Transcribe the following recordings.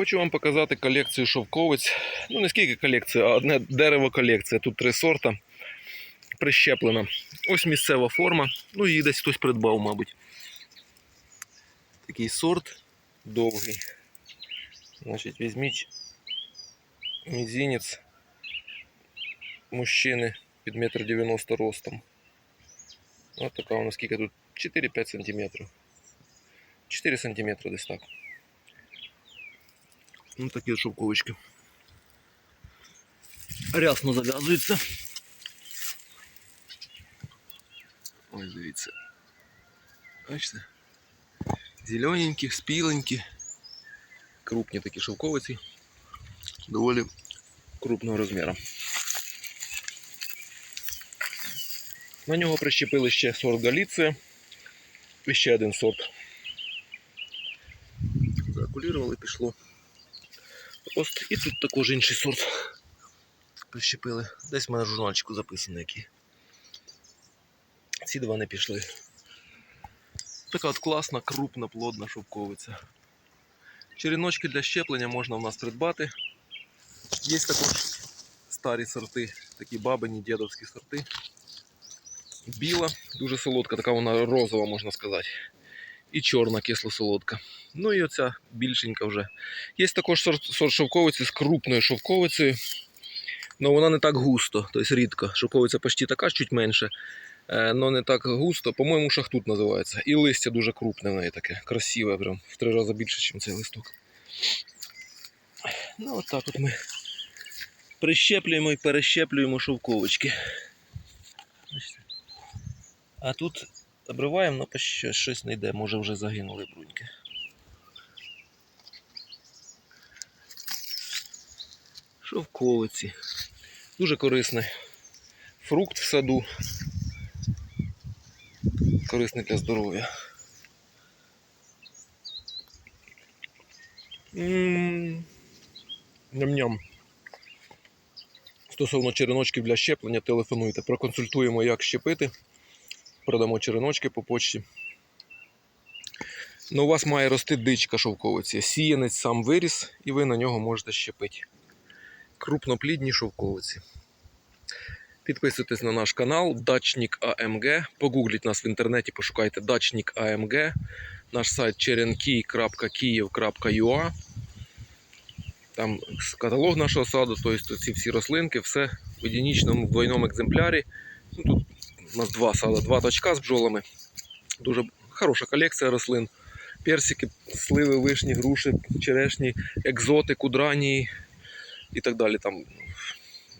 Хочу вам показати колекцію шовковиць. Ну, не скільки колекція, а одне дерево колекція. Тут три сорта прищеплена. Ось місцева форма. Ну, її десь хтось придбав, мабуть. Такий сорт довгий. Значить, візьміть мізинець мужчини під метр 90 ростом. Ось така у нас скільки тут 4-5 сантиметрів. 4 сантиметри десь так. Ну такі от шовковички. Рясно зав'язуються. Ось дивіться. Бачите? Зелененькі, спіленькі, крупні такі шовковиці, доволі крупного розміру. На нього прищепили ще сорт Галіція і ще один сорт. Закулірували, пішло. Ось і тут також інший сорт прищепили. Десь в мене в журнальчику записано які. Ці два не пішли. Така от класна, крупна, плодна шовковиця. Черіночки для щеплення можна в нас придбати. Є також старі сорти, такі бабині, дідовські сорти. Біла, дуже солодка, така вона розова, можна сказати. І чорна кисло-солодка. Ну і оця більшенька вже. Є також сорт, шовковиці з крупною шовковицею. але вона не так густо, тобто рідко. Шовковиця почти така, чуть менше. але не так густо. По-моєму, шахтут називається. І листя дуже крупне в неї таке, красиве, прям в три рази більше, ніж цей листок. Ну, от так от ми прищеплюємо і перещеплюємо шовковички. А тут обриваємо, ну щось, щось не йде, може вже загинули бруньки. Шовковиці. Дуже корисний фрукт в саду. Корисний для здоров'я. Ням-ням. Стосовно череночків для щеплення, телефонуйте. Проконсультуємо, як щепити. Продамо череночки по почті. Ну, у вас має рости дичка шовковиці. Сіянець сам виріс, і ви на нього можете щепити. Крупноплідні шовковиці. Підписуйтесь на наш канал Дачник АМГ. Погугліть нас в інтернеті, пошукайте Дачник АМГ. Наш сайт cherenki.kiev.ua. Там каталог нашого саду, тобто ці всі рослинки, все в одиничному двойному екземплярі. Ну, тут у нас два сада, два точка з бджолами. Дуже хороша колекція рослин. Персики, сливи, вишні, груші, черешні, екзоти, кудрані і так далі. Там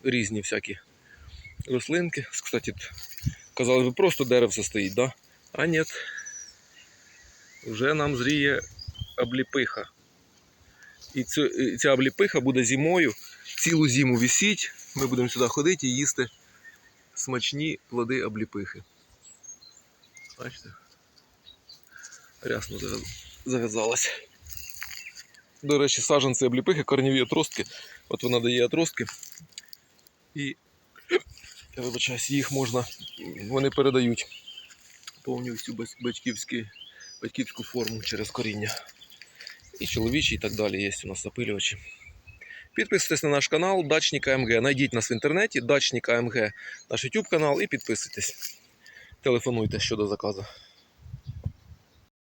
різні всякі рослинки. Кстати, казали би, просто деревце стоїть, да? а ні. Вже нам зріє обліпиха. І ця обліпиха буде зимою, цілу зиму висіть. Ми будемо сюди ходити і їсти смачні плоди обліпихи. Бачите? Рясно зав'яз- зав'язалась. До речі, саджанці обліпихи, корневі отростки. От вона дає отростки. І я вибачаюсь, їх можна, вони передають повністю батьківські, батьківську форму через коріння. І чоловічі, і так далі є у нас запилювачі. Підписуйтесь на наш канал Дачник АМГ. Найдіть нас в інтернеті, Дачник АМГ, наш YouTube канал і підписуйтесь. Телефонуйте щодо заказу.